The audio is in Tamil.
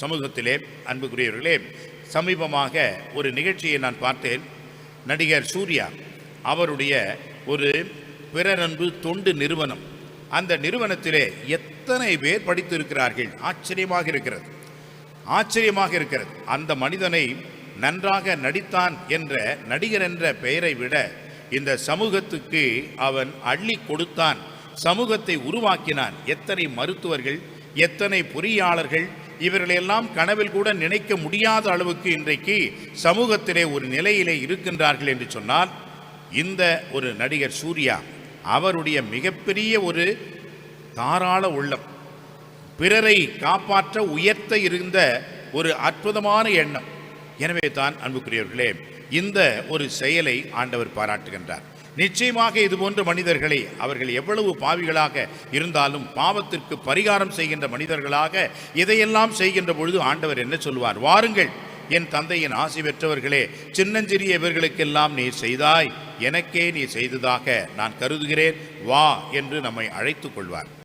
சமூகத்திலே அன்புக்குரியவர்களே சமீபமாக ஒரு நிகழ்ச்சியை நான் பார்த்தேன். நடிகர் சூர்யா அவருடைய ஒரு பிறரன்பு தொண்டு நிறுவனம். அந்த நிறுவனத்திலே எத்தனை பேர் படித்திருக்கிறார்கள்? ஆச்சரியமாக இருக்கிறது. ஆச்சரியமாக இருக்கிறது. அந்த மனிதனை நன்றாக நடித்தான் என்ற நடிகர் என்ற பெயரை விட இந்த சமூகத்துக்கு அவன் அள்ளி கொடுத்தான். சமூகத்தை உருவாக்கினான். எத்தனை மருத்துவர்கள் எத்தனை பொறியாளர்கள் இவர்களெல்லாம் கனவில் கூட நினைக்க முடியாத அளவுக்கு இன்றைக்கு சமூகத்திலே ஒரு நிலையிலே இருக்கின்றார்கள் என்று சொன்னால் இந்த ஒரு நடிகர் சூர்யா அவருடைய மிகப்பெரிய ஒரு தாராள உள்ளம் பிறரை காப்பாற்ற உயர்த்த இருந்த ஒரு அற்புதமான எண்ணம். எனவே தான் அன்புக்குரியவர்களே இந்த ஒரு செயலை ஆண்டவர் பாராட்டுகின்றார். நிச்சயமாக இது போன்ற மனிதர்களை அவர்கள் எவ்வளவு பாவிகளாக இருந்தாலும் பாவத்திற்கு பரிகாரம் செய்கின்ற மனிதர்களாக இதையெல்லாம் செய்கின்ற பொழுது ஆண்டவர் என்ன சொல்வார்? வாருங்கள் என் தந்தையின் ஆசி பெற்றவர்களே சின்னஞ்சிறிய இவர்களுக்கெல்லாம் நீ செய்தாய். எனக்கே நீ செய்ததாக நான் கருதுகிறேன். வா என்று நம்மை அழைத்துக் கொள்வார்.